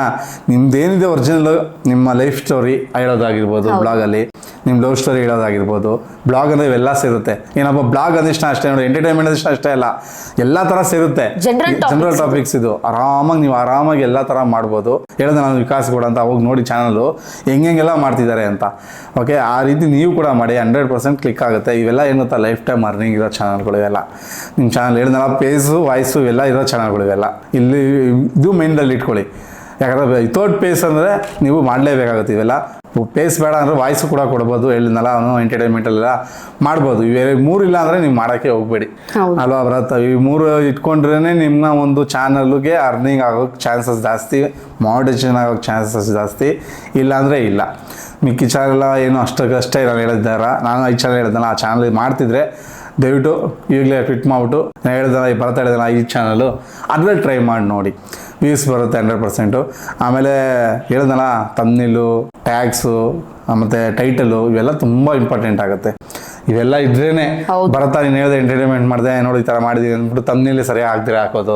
ನಿಮ್ದೇನಿದೆ ಒರಿಜಿನಲ್ ನಿಮ್ಮ ಲೈಫ್ ಸ್ಟೋರಿ ಹೇಳೋದಾಗಿರ್ಬೋದು ಬ್ಲಾಗಲ್ಲಿ ನಿಮ್ಮ ಲವ್ ಸ್ಟೋರಿ ಹೇಳೋದಾಗಿರ್ಬೋದು ಬ್ಲಾಗ್ ಅಂದರೆ ಇವೆಲ್ಲ ಸೇರುತ್ತೆ. ಏನಪ್ಪ ಬ್ಲಾಗ್ ಅಂದಿಷ್ಟ ಅಷ್ಟೇ ನೋಡಿ ಎಂಟರ್ಟೈನ್ಮೆಂಟ್ ಅಂದಿಷ್ಟ ಅಷ್ಟೇ ಅಲ್ಲ. ಎಲ್ಲ ಥರ ಸೇರುತ್ತೆ. ಜನರಲ್ ಟಾಪಿಕ್ಸ್ ಇದು. ಆರಾಮಾಗಿ ನೀವು ಆರಾಮಾಗಿ ಎಲ್ಲ ಥರ ಮಾಡ್ಬೋದು. ಹೇಳಿದೆ ನಾನು ವಿಕಾಸ್ ಕೂಡ ಅಂತ ಹೋಗಿ ನೋಡಿ ಚಾನಲು ಹೆಂಗೆಲ್ಲ ಮಾಡ್ತಿದ್ದಾರೆ ಅಂತ. ಓಕೆ ಆ ರೀತಿ ನೀವು ಕೂಡ ಮಾಡಿ ಹಂಡ್ರೆಡ್ ಪರ್ಸೆಂಟ್ ಕ್ಲಿಕ್ ಆಗುತ್ತೆ. ಇವೆಲ್ಲ ಏನು ಗೊತ್ತಾ ಲೈಫ್ ಟೈಮ್ ಅರ್ನಿಂಗ್ ಇರೋ ಚಾನಲ್ಗಳು ಇವೆಲ್ಲ. ನಿಮ್ಮ ಚಾನಲ್ ಹೇಳಿದ್ನಲ್ಲ ಪೇಸು ವಾಯ್ಸು ಇವೆಲ್ಲ ಇರೋ ಚಾನಲ್ಗಳು ಇವೆಲ್ಲ. ಇಲ್ಲಿ ಇದು ಮೈಂಡಲ್ಲಿ ಇಟ್ಕೊಳ್ಳಿ. ಯಾಕಂದರೆ ವಿತೌಟ್ ಪೇಸ್ ಅಂದರೆ ನೀವು ಮಾಡಲೇಬೇಕಾಗುತ್ತೆ ಇವೆಲ್ಲ. ಪೇಸ್ ಬೇಡ ಅಂದರೆ ವಾಯ್ಸು ಕೂಡ ಕೊಡ್ಬೋದು. ಹೇಳಿದ್ನಲ್ಲ ಅವನು ಎಂಟರ್ಟೈನ್ಮೆಂಟಲ್ಲೆಲ್ಲ ಮಾಡ್ಬೋದು. ಇವೆಲ್ಲ ಮೂರು ಇಲ್ಲ ಅಂದರೆ ನೀವು ಮಾಡೋಕ್ಕೆ ಹೋಗಬೇಡಿ. ಅಲ್ವಾ ಬರತ್ತ ಈ ಮೂರು ಇಟ್ಕೊಂಡ್ರೇ ನಿಮ್ಮ ಒಂದು ಚಾನಲ್ಗೆ ಅರ್ನಿಂಗ್ ಆಗೋಕ್ಕೆ ಚಾನ್ಸಸ್ ಜಾಸ್ತಿ ಮಾಡೇಷನ್ ಆಗೋಕ್ಕೆ ಚಾನ್ಸಸ್ ಜಾಸ್ತಿ. ಇಲ್ಲಾಂದರೆ ಇಲ್ಲ. ಮಿಕ್ಕಿ ಚಾನಲ್ ಏನು ಅಷ್ಟಕ್ಕಷ್ಟೇ ನಾನು ಹೇಳಿದ್ದಾರ? ನಾನು ಐದು ಚಾನಲ್ ಹೇಳಿದ್ನಲ್ಲ ಆ ಚಾನಲ್ ಮಾಡ್ತಿದ್ರೆ ದಯವಿಟ್ಟು ಈಗಲೇ ಫಿಟ್ ಮಾಡಿಬಿಟ್ಟು ನಾನು ಹೇಳ್ದಲ್ಲ ಈ ಬರ್ತಾ ಹೇಳಿದಲ್ಲ ಈ ಚಾನಲು ಅದರಲ್ಲಿ ಟ್ರೈ ಮಾಡಿ ನೋಡಿ. ವ್ಯೂಸ್ ಬರುತ್ತೆ ಹಂಡ್ರೆಡ್ ಪರ್ಸೆಂಟು ಆಮೇಲೆ ಹೇಳ್ದಲ್ಲ ತಮ್ನಿಲು ಟ್ಯಾಕ್ಸು ಮತ್ತು ಟೈಟಲು ಇವೆಲ್ಲ ತುಂಬ ಇಂಪಾರ್ಟೆಂಟ್ ಆಗುತ್ತೆ. ಇವೆಲ್ಲ ಇದ್ರೇನೆ ಬರ್ತಾ ಬರತ್ತಾ ನೀನು ಹೇಳಿದೆ ಎಂಟರ್ಟೈನ್ಮೆಂಟ್ ಮಾಡಿದೆ ನೋಡಿ ಈ ಥರ ಮಾಡಿದೀನಿ ಅಂದ್ಬಿಟ್ಟು ತಮ್ಮನೇಲಿ ಸರಿಯಾಗಿ ಆಗ್ದಿರ ಹಾಕೋದು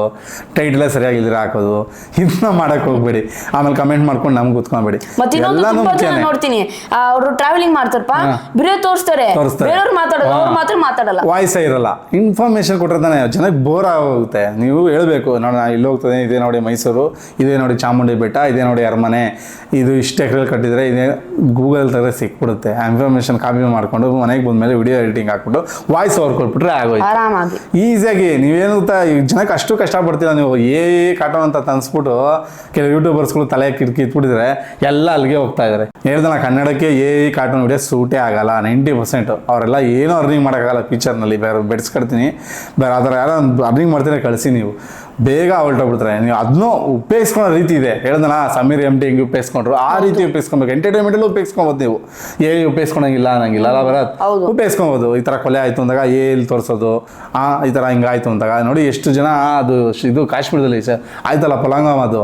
ಟೈಟ್ಲೇ ಸರಿಯಾಗಿ ಇಲ್ದಿರ ಹಾಕೋದು ಇದನ್ನ ಮಾಡಕ್ಕೆ ಹೋಗ್ಬೇಡಿ. ಆಮೇಲೆ ಕಮೆಂಟ್ ಮಾಡ್ಕೊಂಡು ನಮ್ಗೆ ಕೂತ್ಕೊಬೇಡಿ. ಎಲ್ಲಾನು ನೋಡ್ತೀನಿ ಅವರು ಟ್ರಾವೆಲಿಂಗ್ ಮಾಡ್ತಾರಪ್ಪ ಬಿಡೋ ತೋರಿಸ್ತಾರೆ ತೋರಿಸ್ತಾರೆ. ಮಾತಾಡಲ್ಲ. ವಾಯ್ಸ್ ಇರಲ್ಲ. ಇನ್ಫಾರ್ಮೇಶನ್ ಕೊಟ್ಟಿರ್ತಾನೆ ಜನಕ್ಕೆ ಬೋರ್ ಆಗೋಗುತ್ತೆ. ನೀವು ಹೇಳ್ಬೇಕು ನೋಡಿ ನಾ ಇಲ್ಲಿ ಹೋಗ್ತದೆ ಇದೇ ನೋಡಿ ಮೈಸೂರು ಇದೇ ನೋಡಿ ಚಾಮುಂಡಿ ಬೆಟ್ಟ ಇದೇ ನೋಡಿ ಅರಮನೆ ಇದು ಇಷ್ಟು ಎಕರೆ ಕಟ್ಟಿದ್ರೆ ಇದೇ ಗೂಗಲ್ ಥರ ಸಿಕ್ಬಿಡುತ್ತೆ. ಆ ಇನ್ಫಾರ್ಮೇಶನ್ ಕಾಪಿ ಮಾಡ್ಕೊಂಡು ಮನೆಗೆ ಬಂದ್ಮೇಲೆ ವಿಡಿಯೋ ಎಡಿಟಿಂಗ್ ಹಾಕ್ಬಿಟ್ಟು ವಾಯ್ಸ್ ಓವರ್ ಕೊಟ್ಬಿಟ್ರೆ ಆಗೋಯ್ತು. ಆರಾಮಾಗಿ. ಈಸಿಯಾಗಿ ನೀವೇನು ಗೊತ್ತಾ ಜನಕ್ಕೆ ಅಷ್ಟು ಕಷ್ಟಪಡ್ತೀರ ನೀವು? ಏ ಕಾಟೋ ಅಂತ ತನ್ಸ್ಬಿಟ್ಟು ಕೆಲವು ಯೂಟ್ಯೂಬರ್ಸ್ಗಳು ತಲೆ ಕಿಟ್ ಕಿತ್ಬಿಟ್ಟಿದ್ರೆ ಎಲ್ಲ ಅಲ್ಲಿಗೆ ಹೋಗ್ತಾ ಇದ್ದಾರೆ ಹೇಳ್ದಲ್ಲ ಕನ್ನಡಕ್ಕೆ ಏ ಕಾರ್ಟೂನ್ ವಿಡಿಯೋ ಸೂಟೇ ಆಗಲ್ಲ. ನೈಂಟಿ ಪರ್ಸೆಂಟ್ ಅವರೆಲ್ಲ ಏನೂ ಅರ್ನಿಂಗ್ ಮಾಡೋಕ್ಕಾಗಲ್ಲ. ಫ್ಯೂಚರ್ನಲ್ಲಿ ಬೇರೆ ಬೆಡ್ಸ್ಕೊಡ್ತೀನಿ ಬೇರೆ ಆ ಥರ ಯಾರೋ ಅರ್ನಿಂಗ್ ಮಾಡ್ತೀನಿ ಕಳಿಸಿ ನೀವು. ಬೇಗ ಹೊಲ್ಟೋಗ್ಬಿಡ್ತಾರೆ ನೀವು ಅದನ್ನೂ ಉಪಯೋಗಿಸ್ಕೊಳ್ಳೋ ರೀತಿ ಇದೆ. ಹೇಳ್ದಲ್ಲ ಸಮೀರ್ ಎಂ ಟಿ ಹೆಂಗೆ ಉಪಯೋಗಿಸ್ಕೊಂಡ್ರು. ಆ ರೀತಿ ಉಪಯೋಗಿಸ್ಕೊಬೇಕು. ಎಂಟರ್ಟೈನ್ಮೆಂಟಲ್ಲಿ ಉಪಯೋಗಿಸ್ಕೊಬೋದು ನೀವು. ಏ ಉಪಯೋಗಿಸ್ಕೊಳಂಗಿಲ್ಲ ಅನ್ನಂಗಿಲ್ಲ ಅಲ್ಲ ಬರತ್. ಉಪಯೋಗಿಸ್ಕೊಬೋದು. ಈ ಥರ ಕೊಲೆ ಆಯಿತು ಅಂದಾಗ ಏ ಇಲ್ಲಿ ತೋರಿಸೋದು. ಆ ಈ ಥರ ಹಿಂಗಾಯ್ತು ಅಂದಾಗ ನೋಡಿ ಎಷ್ಟು ಜನ ಅದು ಇದು ಕಾಶ್ಮೀರದಲ್ಲಿ ಆಯ್ತಲ್ಲ ಪಲಾಂಗಮ್ ಅದು.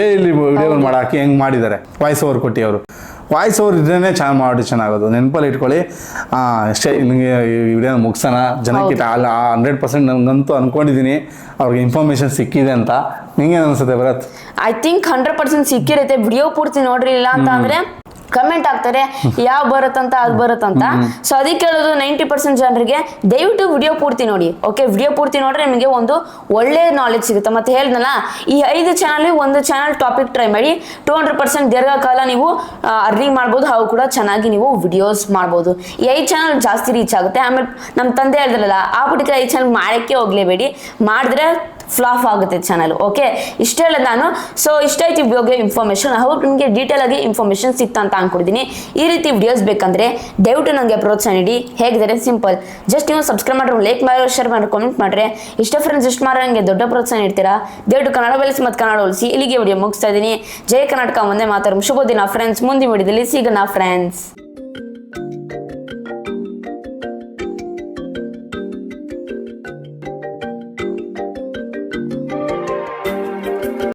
ಏ ಇಲ್ಲಿ ವಿಡಿಯೋಗಳು ಮಾಡಾಕಿ ಹೆಂಗೆ ಮಾಡಿದ್ದಾರೆ? ವಾಯ್ಸ್ ಓವರ್ ಕೊಟ್ಟಿ ಅವರು ವಾಯ್ಸ್ ಓವರ್ ಇದ್ರೇ ಚೆನ್ನಾಗಿ ಮಾಡಿ ಚೆನ್ನಾಗೋದು. ನೆನಪಲ್ಲಿ ಇಟ್ಕೊಳ್ಳಿ. ಆ, ಅಷ್ಟೇ ನಿಮಗೆ ಈ ವಿಡಿಯೋನ ಮುಗಿಸೋಣ. ಜನಕ್ಕೆ ಹಂಡ್ರೆಡ್ ಪರ್ಸೆಂಟ್ ನನಗಂತೂ ಅಂದ್ಕೊಂಡಿದ್ದೀನಿ ಅವ್ರಿಗೆ ಇನ್ಫಾರ್ಮೇಷನ್ ಸಿಕ್ಕಿದೆ ಅಂತ. ನಿಂಗೆ ಅನ್ಸುತ್ತೆ Bharath? I think hundred percent ಸಿಕ್ಕಿರುತ್ತೆ. Video ಪೂರ್ತಿ ನೋಡ್ರಿ ಇಲ್ಲ ಅಂತ ಅಂದ್ರೆ ಕಮೆಂಟ್ ಆಗ್ತಾರೆ ಯಾವ ಬರುತ್ತಂತ ಅದು ಬರುತ್ತಂತ. ಸೊ ಅದಕ್ಕೆ ಹೇಳೋದು ನೈಂಟಿ ಪರ್ಸೆಂಟ್ ಜನರಿಗೆ ದಯವಿಟ್ಟು ವಿಡಿಯೋ ಪೂರ್ತಿ ನೋಡಿ. ಓಕೆ ವಿಡಿಯೋ ಪೂರ್ತಿ ನೋಡ್ರೆ ನಿಮಗೆ ಒಂದು ಒಳ್ಳೆ ನಾಲೆಜ್ ಸಿಗುತ್ತೆ. ಮತ್ತೆ ಹೇಳಿದ್ನಲ್ಲ ಈ ಐದು ಚಾನಲ್ ಒಂದು ಚಾನಲ್ ಟಾಪಿಕ್ ಟ್ರೈ ಮಾಡಿ ಟೂ ಹಂಡ್ರೆಡ್ ಪರ್ಸೆಂಟ್ ದೀರ್ಘಕಾಲ ನೀವು ಅರ್ನಿಂಗ್ ಮಾಡ್ಬೋದು ಹಾಗೂ ಕೂಡ ಚೆನ್ನಾಗಿ ನೀವು ವಿಡಿಯೋಸ್ ಮಾಡ್ಬೋದು. ಈ ಐದು ಚಾನಲ್ ಜಾಸ್ತಿ ರೀಚ್ ಆಗುತ್ತೆ. ಆಮೇಲೆ ನಮ್ಮ ತಂದೆ ಹೇಳಿದ್ರಲ್ಲ ಆ ಪುಟಿಕೆ ಐದು ಚಾನಲ್ ಮಾಡೋಕ್ಕೆ ಹೋಗ್ಲೇಬೇಡಿ. ಮಾಡಿದ್ರೆ ಫ್ಲಾಪ್ ಆಗುತ್ತೆ ಚಾನಲ್ ಓಕೆ ಇಷ್ಟ ಹೇಳೋದು ನಾನು ಸೊ ಇಷ್ಟ ಆಯ್ತು ಬಗ್ಗೆ ಇನ್ಫಾರ್ಮೇಷನ್ ಹೌದು ನಿಮಗೆ ಡೀಟೇಲ್ ಆಗಿ ಇನ್ಫಾರ್ಮೇಷನ್ ಸಿಕ್ತಾ ಅಂತ ಈ ರೀತಿ ವಿಡಿಯೋಸ್ ಬೇಕಂದ್ರೆ ದಯವಿಟ್ಟು ನನಗೆ ಪ್ರೋತ್ಸಾಹ ನೀಡಿ. ಹೇಗಿದ್ದಾರೆ? ಸಿಂಪಲ್ ಜಸ್ಟ್ ನೀವು ಸಬ್ಸ್ಕ್ರೈಬ್ ಮಾಡಿರೋ ಲೈಕ್ ಮಾಡಿ ಶೇರ್ ಮಾಡಿ ಕಾಮೆಂಟ್ ಮಾಡ್ರೆ ಇಷ್ಟ ಫ್ರೆಂಡ್ಸ್ ಇಷ್ಟ ಮಾಡಿ ನನಗೆ ದೊಡ್ಡ ಪ್ರೋತ್ಸಾಹ ನೀಡ್ತೀರಾ? ದಯವಿಟ್ಟು ಕನ್ನಡ ಬೆಳೆಸಿ ಮತ್ತು ಕನ್ನಡ ಉಳಿಸಿ ಇಲ್ಲಿಗೆ ವಿಡಿಯೋ ಮುಗಿಸ್ತಾ ಇದ್ದೀನಿ. ಜಯ ಕರ್ನಾಟಕ ಮುಂದೆ ಮಾತಾಡೋಣ ಶುಭ ದಿನ ಫ್ರೆಂಡ್ಸ್ ಮುಂದಿನ ವಿಡಿಯೋದಲ್ಲಿ ಸಿಗೋಣ ಫ್ರೆಂಡ್ಸ್